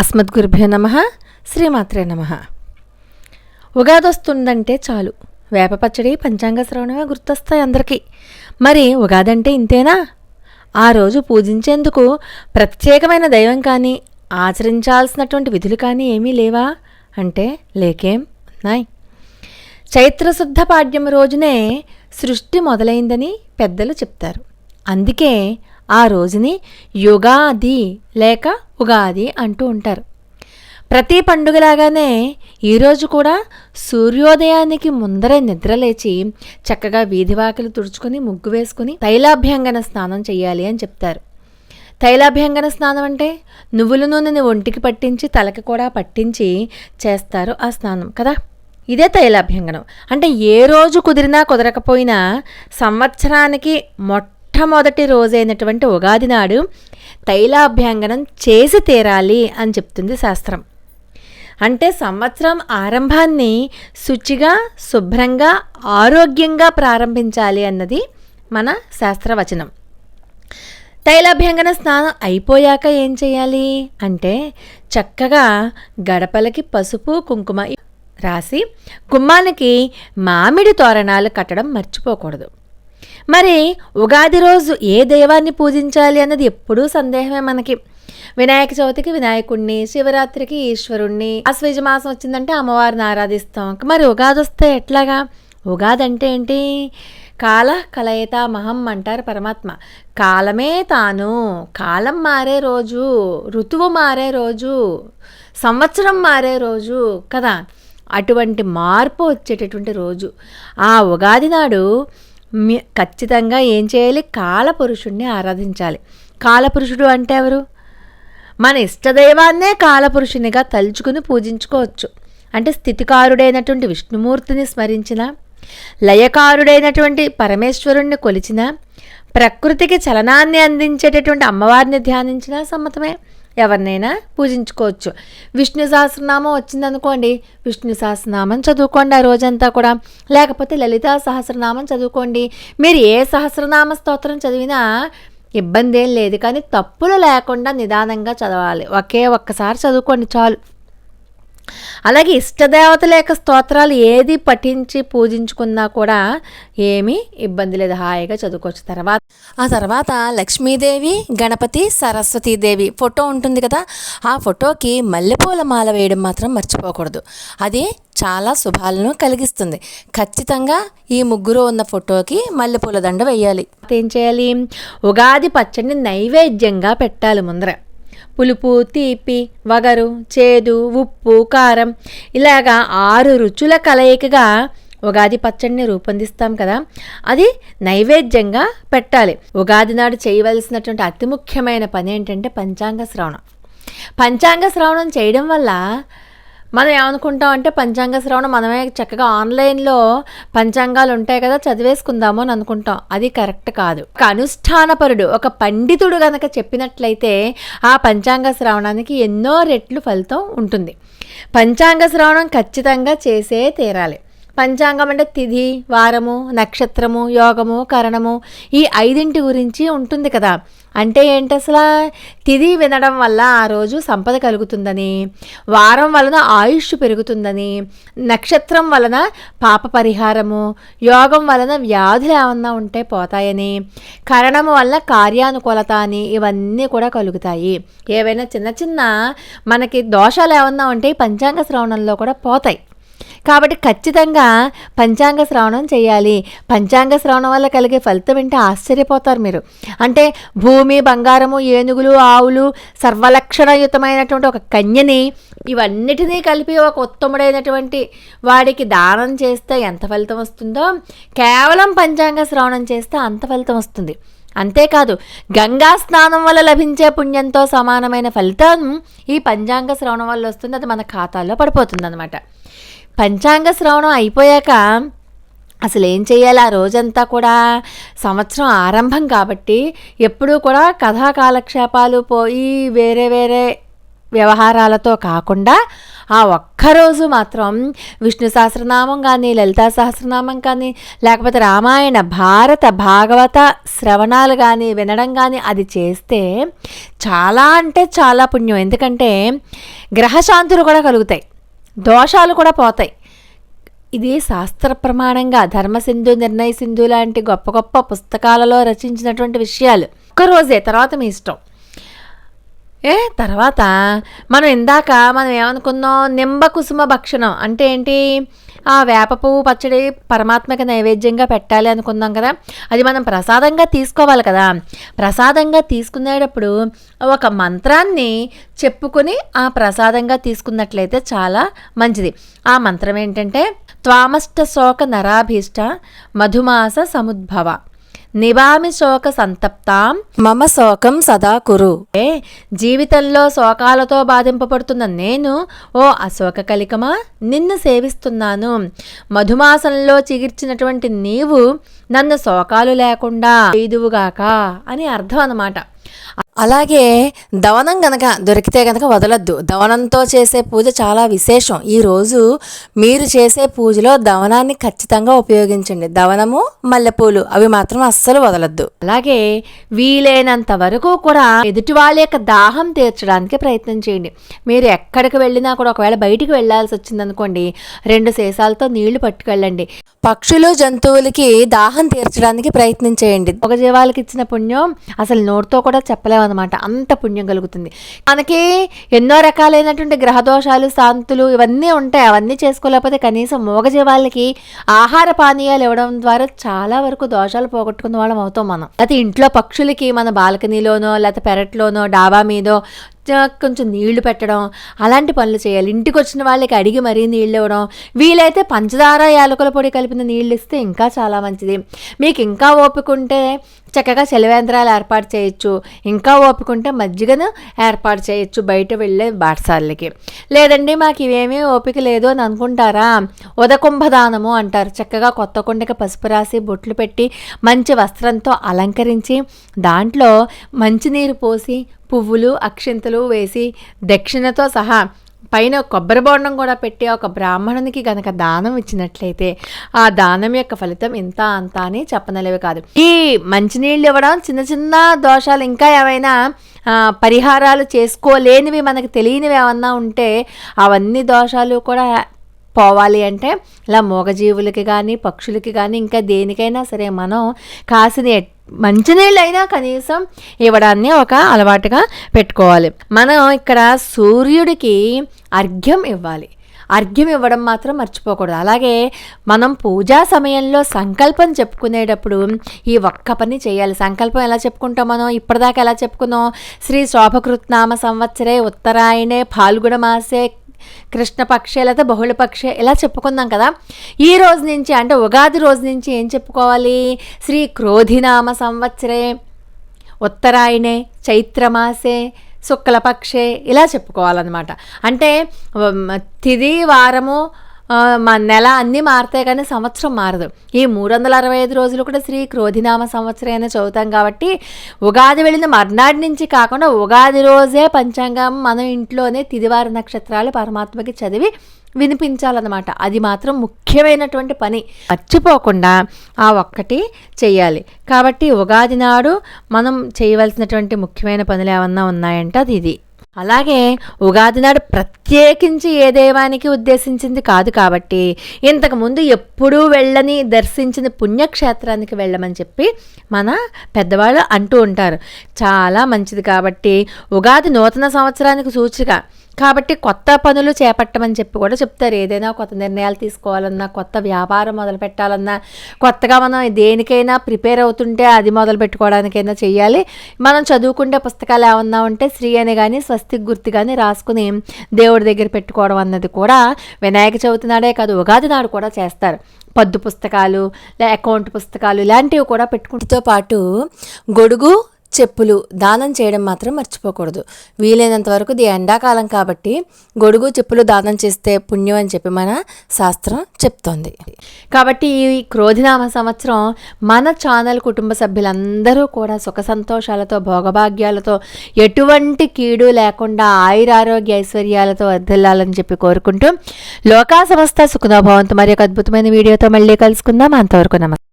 అస్మద్గురుభ్యో నమ శ్రీమాత్రే నమ. ఉగాది వస్తుందంటే చాలు. వేప పచ్చడి పంచాంగ శ్రవణమే గుర్తొస్తాయి అందరికీ. మరి ఉగాది అంటే ఇంతేనా? ఆ రోజు పూజించేందుకు ప్రత్యేకమైన దైవం కానీ ఆచరించాల్సినటువంటి విధులు కానీ ఏమీ లేవా? అంటే లేకేం? ఉన్నాయి చైత్రశుద్ధ పాడ్యం రోజునే సృష్టి మొదలైందని పెద్దలు చెప్తారు. అందుకే ఆ రోజుని యుగాది లేక ఉగాది అంటూ ఉంటారు. ప్రతి పండుగలాగానే ఈరోజు కూడా సూర్యోదయానికి ముందరే నిద్రలేచి చక్కగా వీధివాకిలు తుడుచుకొని ముగ్గు వేసుకుని తైలాభ్యంగన స్నానం చేయాలి అని చెప్తారు. తైలాభ్యంగన స్నానం అంటే నువ్వుల నూనెని ఒంటికి పట్టించి తలకి కూడా పట్టించి చేస్తారు ఆ స్నానం కదా? ఇదే తైలాభ్యంగనం. అంటే ఏ రోజు కుదిరినా కుదరకపోయినా సంవత్సరానికి మొట్టమొదటి రోజైనటువంటి ఉగాది నాడు తైలాభ్యంగనం చేసి తీరాలి అని చెప్తుంది శాస్త్రం. అంటే సంవత్సరం ఆరంభాన్ని శుచిగా శుభ్రంగా ఆరోగ్యంగా ప్రారంభించాలి అన్నది మన శాస్త్రవచనం. తైలాభ్యంగన స్నానం అయిపోయాక ఏం చేయాలి? అంటే చక్కగా గడపలకి పసుపు కుంకుమ రాసి గుమ్మానికి మామిడి తోరణాలు కట్టడం మర్చిపోకూడదు. మరి ఉగాది రోజు ఏ దైవాన్ని పూజించాలి అన్నది ఎప్పుడూ సందేహమే మనకి. వినాయక చవితికి వినాయకుడిని శివరాత్రికి ఈశ్వరుణ్ణి అశ్వజ మాసం వచ్చిందంటే అమ్మవారిని ఆరాధిస్తాం. మరి ఉగాది వస్తే ఎట్లాగా? ఉగాది అంటే ఏంటి? కాల కలయిత మహం అంటారు పరమాత్మ. కాలమే తాను కాలం మారే రోజు ఋతువు మారే రోజు సంవత్సరం మారే రోజు కదా? అటువంటి మార్పు వచ్చేటటువంటి రోజు. ఆ ఉగాది నాడు ఖచ్చితంగా ఏం చేయాలి? కాలపురుషుణ్ణి ఆరాధించాలి. కాలపురుషుడు అంటే ఎవరు? మన ఇష్టదైవాన్నే కాలపురుషునిగా తలుచుకుని పూజించుకోవచ్చు. అంటే స్థితికారుడైనటువంటి విష్ణుమూర్తిని స్మరించిన లయకారుడైనటువంటి పరమేశ్వరుణ్ణి కొలిచిన ప్రకృతికి చలనాన్ని అందించేటటువంటి అమ్మవారిని ధ్యానించిన సమ్మతమే. ఎవరినైనా పూజించుకోవచ్చు. విష్ణు సహస్రనామం వచ్చిందనుకోండి విష్ణు సహస్రనామం చదువుకోండి ఆ రోజంతా కూడా. లేకపోతే లలితా సహస్రనామం చదువుకోండి. మీరు ఏ సహస్రనామ స్తోత్రం చదివినా ఇబ్బంది ఏం లేదు. కానీ తప్పులు లేకుండా నిదానంగా చదవాలి. ఒకే ఒక్కసారి చదువుకోండి చాలు. అలాగే ఇష్టదేవతల యొక్క స్తోత్రాలు ఏది పఠించి పూజించుకున్నా కూడా ఏమీ ఇబ్బంది లేదు. హాయిగా చదువుకోవచ్చు. తర్వాత ఆ తర్వాత లక్ష్మీదేవి గణపతి సరస్వతీదేవి ఫోటో ఉంటుంది కదా ఆ ఫోటోకి మల్లెపూల మాల వేయడం మాత్రం మర్చిపోకూడదు. అది చాలా శుభాలను కలిగిస్తుంది. ఖచ్చితంగా ఈ ముగ్గురు ఉన్న ఫోటోకి మల్లెపూల దండ వేయాలి. ఏం చేయాలి? ఉగాది పచ్చడిని నైవేద్యంగా పెట్టాలి ముందర. పులుపు తీపి వగరు చేదు ఉప్పు కారం ఇలాగా ఆరు రుచుల కలయికగా ఉగాది పచ్చడిని రూపొందిస్తాం కదా. అది నైవేద్యంగా పెట్టాలి. ఉగాది నాడు చేయవలసినటువంటి అతి ముఖ్యమైన పని ఏంటంటే పంచాంగ శ్రవణం. పంచాంగ శ్రవణం చేయడం వల్ల మనం ఏమనుకుంటాం అంటే పంచాంగ శ్రవణం మనమే చక్కగా ఆన్లైన్లో పంచాంగాలు ఉంటాయి కదా చదివేసుకుందాము అని అనుకుంటాం. అది కరెక్ట్ కాదు. ఒక అనుష్ఠానపరుడు ఒక పండితుడు గనక చెప్పినట్లయితే ఆ పంచాంగ శ్రవణానికి ఎన్నో రెట్లు ఫలితం ఉంటుంది. పంచాంగ శ్రవణం ఖచ్చితంగా చేసే తీరాలి. పంచాంగం అంటే తిథి వారము నక్షత్రము యోగము కరణము ఈ ఐదింటి గురించి ఉంటుంది కదా. అంటే ఏంటి అసలు తిది వినడం వల్ల ఆ రోజు సంపద కలుగుతుందని వారం వలన ఆయుష్ పెరుగుతుందని నక్షత్రం వలన పాప పరిహారము యోగం వలన వ్యాధులు ఏమన్నా ఉంటే పోతాయని కరణము వల్ల కార్యానుకూలత అని ఇవన్నీ కూడా కలుగుతాయి. ఏవైనా చిన్న చిన్న మనకి దోషాలు ఏమన్నా ఉంటే పంచాంగ శ్రవణంలో కూడా పోతాయి. కాబట్టి ఖచ్చితంగా పంచాంగ శ్రవణం చేయాలి. పంచాంగ శ్రవణం వల్ల కలిగే ఫలితం ఏంటో? ఆశ్చర్యపోతారు మీరు. అంటే భూమి బంగారము ఏనుగులు ఆవులు సర్వలక్షణయుతమైనటువంటి ఒక కన్యని ఇవన్నిటినీ కలిపి ఒక ఉత్తముడైనటువంటి వాడికి దానం చేస్తే ఎంత ఫలితం వస్తుందో కేవలం పంచాంగ శ్రవణం చేస్తే అంత ఫలితం వస్తుంది. అంతేకాదు గంగా స్నానం వల్ల లభించే పుణ్యంతో సమానమైన ఫలితం ఈ పంచాంగ శ్రవణం వల్ల వస్తుంది. అది మన ఖాతాలో పడిపోతుంది అనమాట పంచాంగ శ్రవణం అయిపోయాక అసలు ఏం చేయాలి ఆ రోజంతా కూడా? సంవత్సరం ఆరంభం కాబట్టి ఎప్పుడూ కూడా కథా కాలక్షేపాలు పోయి వేరే వేరే వ్యవహారాలతో కాకుండా ఆ ఒక్కరోజు మాత్రం విష్ణు సహస్రనామం కానీ లలితా సహస్రనామం కానీ లేకపోతే రామాయణ భారత భాగవత శ్రవణాలు కానీ వినడం కానీ అది చేస్తే చాలా అంటే చాలా పుణ్యం. ఎందుకంటే గ్రహశాంతులు కూడా కలుగుతాయి. దోషాలు కూడా పోతాయి. ఇది శాస్త్ర ప్రమాణంగా ధర్మసింధు నిర్ణయ సింధు లాంటి గొప్ప గొప్ప పుస్తకాలలో రచించినటువంటి విషయాలు. ఒక్కరోజే తర్వాత మీ ఇష్టం. ఏ తర్వాత? మనం ఇందాక మనం ఏమనుకున్నాం? నింబ కుసుమ భక్షణం. అంటే ఏంటి? ఆ వేప పువ్వు పచ్చడి పరమాత్మకి నైవేద్యంగా పెట్టాలి అనుకున్నాం కదా. అది మనం ప్రసాదంగా తీసుకోవాలి కదా. ప్రసాదంగా తీసుకునేటప్పుడు ఒక మంత్రాన్ని చెప్పుకొని ఆ ప్రసాదంగా తీసుకున్నట్లయితే చాలా మంచిది. ఆ మంత్రం ఏంటంటే త్వామష్ట శోక నరాభీష్ట మధుమాస సముద్భవ. నివామి శోక సంతప్తాం. మమ శోకం సదా కురు. ఏ జీవితంలో శోకాలతో బాధింపబడుతున్న నేను ఓ అశోక కలికమా? నిన్ను సేవిస్తున్నాను. మధుమాసంలో చిగిర్చినటువంటి నీవు నన్ను శోకాలు లేకుండా ఎదువుగాక అని అర్థం అన్నమాట. అలాగే దవనం గనక దొరికితే గనక వదలొద్దు. దవనంతో చేసే పూజ చాలా విశేషం. ఈ రోజు మీరు చేసే పూజలో దవనాన్ని ఖచ్చితంగా ఉపయోగించండి. దవనము మల్లెపూలు అవి మాత్రం అస్సలు వదలొద్దు. అలాగే వీలైనంత వరకు కూడా ఎదుటి వాళ్ళ యొక్క దాహం తీర్చడానికి ప్రయత్నం చేయండి. మీరు ఎక్కడికి వెళ్ళినా కూడా ఒకవేళ బయటికి వెళ్ళాల్సి వచ్చిందనుకోండి రెండు సీసాలతో నీళ్ళు పట్టుకెళ్ళండి. పక్షులు జంతువులకి దాహం తీర్చడానికి ప్రయత్నం చేయండి. ఒక జీవాలకి ఇచ్చిన పుణ్యం అసలు నోటితో కూడా చెప్పలేము అనమాట అంత పుణ్యం కలుగుతుంది. మనకి ఎన్నో రకాలైనటువంటి గ్రహదోషాలు శాంతులు ఇవన్నీ ఉంటాయి. అవన్నీ చేసుకోలేకపోతే కనీసం మూగజీవాళ్ళకి ఆహార పానీయాలు ఇవ్వడం ద్వారా చాలా వరకు దోషాలు పోగొట్టుకున్న వాళ్ళం అవుతాం మనం. అయితే ఇంట్లో పక్షులకి మన బాల్కనీలోనో లేకపోతే పెరట్లోనో డాబా మీదో కొంచెం నీళ్ళు పెట్టడం అలాంటి పనులు చేయాలి. ఇంటికి వచ్చిన వాళ్ళకి అడిగి మరీ నీళ్ళు ఇవ్వడం. వీలైతే పంచదార యాలకుల పొడి కలిపిన నీళ్ళు ఇస్తే ఇంకా చాలా మంచిది. మీకు ఇంకా ఓపుకుంటే చక్కగా సెలవేంద్రాలు ఏర్పాటు చేయొచ్చు. ఇంకా ఓపుకుంటే మజ్జిగను ఏర్పాటు చేయొచ్చు బయట వెళ్ళే బాటసార్లకి. లేదండి మాకు ఇవేమీ ఓపిక లేదు అని అనుకుంటారా? ఉదకుంభదానము అంటారు. చక్కగా కొత్త కుండకి పసుపు రాసి బొట్లు పెట్టి మంచి వస్త్రంతో అలంకరించి దాంట్లో మంచినీరు పోసి పువ్వులు అక్షింతలు వేసి దక్షిణతో సహా పైన కొబ్బరి బోండం కూడా పెట్టి ఒక బ్రాహ్మణునికి గనక దానం ఇచ్చినట్లయితే ఆ దానం యొక్క ఫలితం ఇంత అంత అని చెప్పనలేవి కాదు. ఈ మంచినీళ్ళు ఇవ్వడం చిన్న చిన్న దోషాలు ఇంకా ఏమైనా పరిహారాలు చేసుకోలేనివి మనకు తెలియనివి ఏమన్నా ఉంటే అవన్నీ దోషాలు కూడా పోవాలి అంటే ఇలా మూగజీవులకి కానీ పక్షులకి కానీ ఇంకా దేనికైనా సరే మనం కాసిన ఎట్- మంచినీళ్ళైనా కనీసం ఇవ్వడాన్ని ఒక అలవాటుగా పెట్టుకోవాలి. మనం ఇక్కడ సూర్యుడికి అర్ఘ్యం ఇవ్వాలి. అర్ఘ్యం ఇవ్వడం మాత్రం మర్చిపోకూడదు. అలాగే మనం పూజా సమయంలో సంకల్పం చెప్పుకునేటప్పుడు ఈ ఒక్క పని చేయాలి. సంకల్పం ఎలా చెప్పుకుంటాం మనం? ఇప్పటిదాకా ఎలా చెప్పుకున్నాం? శ్రీ శోభకృత్నామ సంవత్సరే ఉత్తరాయణే ఫాల్గుణ మాసే కృష్ణపక్షే లేదా బహుళపక్షే ఇలా చెప్పుకుందాం కదా. ఈ రోజు నుంచి అంటే ఉగాది రోజు నుంచి ఏం చెప్పుకోవాలి? శ్రీ క్రోధినామ సంవత్సరే ఉత్తరాయణే చైత్రమాసే శుక్లపక్షే ఇలా చెప్పుకోవాలన్నమాట. అంటే తిది వారము మా నెల అన్నీ మారుతాయి కానీ సంవత్సరం మారదు. ఈ మూడు వందల అరవై ఐదు రోజులు కూడా శ్రీ క్రోధినామ సంవత్సరం అయినా చదువుతాం కాబట్టి ఉగాది వెళ్ళిన మర్నాటి నుంచి కాకుండా ఉగాది రోజే పంచాంగం మనం ఇంట్లోనే తిదివార నక్షత్రాలు పరమాత్మకి చదివి వినిపించాలన్నమాట. అది మాత్రం ముఖ్యమైనటువంటి పని. మర్చిపోకుండా ఆ ఒక్కటి చేయాలి కాబట్టి ఉగాది నాడు మనం చేయవలసినటువంటి ముఖ్యమైన పనులు ఏమన్నా ఉన్నాయంటే అది ఇది. అలాగే ఉగాది నాడు ప్రత్యేకించి ఏ దైవానికి ఉద్దేశించింది కాదు కాబట్టి ఇంతకుముందు ఎప్పుడూ వెళ్ళని దర్శించిన పుణ్యక్షేత్రానికి వెళ్ళమని చెప్పి మన పెద్దవాళ్ళు అంటూ ఉంటారు. చాలా మంచిది కాబట్టి ఉగాది నూతన సంవత్సరానికి సూచిక. కాబట్టి కొత్త పనులు చేపట్టమని చెప్పి కూడా చెప్తారు. ఏదైనా కొత్త నిర్ణయాలు తీసుకోవాలన్నా కొత్త వ్యాపారం మొదలు పెట్టాలన్నా కొత్తగా మనం దేనికైనా ప్రిపేర్ అవుతుంటే అది మొదలు పెట్టుకోవడానికైనా చేయాలి మనం చదువుకుంటే పుస్తకాలు ఏమన్నా ఉంటే శ్రీ అని కానీ స్వస్తిక్ గుర్తు కానీ రాసుకుని దేవుడి దగ్గర పెట్టుకోవడం అన్నది కూడా వినాయక చవితి నాడే కాదు ఉగాది నాడు కూడా చేస్తారు. పద్దు పుస్తకాలు లే అకౌంట్ పుస్తకాలు ఇలాంటివి కూడా పెట్టుకుంటూ పాటు గొడుగు చెప్పులు దానం చేయడం మాత్రం మర్చిపోకూడదు. వీలైనంత వరకు ఇది ఎండాకాలం కాబట్టి గొడుగు చెప్పులు దానం చేస్తే పుణ్యం అని చెప్పి మన శాస్త్రం చెప్తోంది. కాబట్టి ఈ క్రోధినామ సంవత్సరం మన ఛానల్ కుటుంబ సభ్యులందరూ కూడా సుఖ సంతోషాలతో భోగభాగ్యాలతో ఎటువంటి కీడు లేకుండా ఆయురారోగ్య ఐశ్వర్యాలతో వర్ధిల్లాలని చెప్పి కోరుకుంటూ లోకా సంస్థ సుఖనోభవంతో. మరి ఒక అద్భుతమైన వీడియోతో మళ్ళీ కలుసుకుందాం. అంతవరకు నమస్తే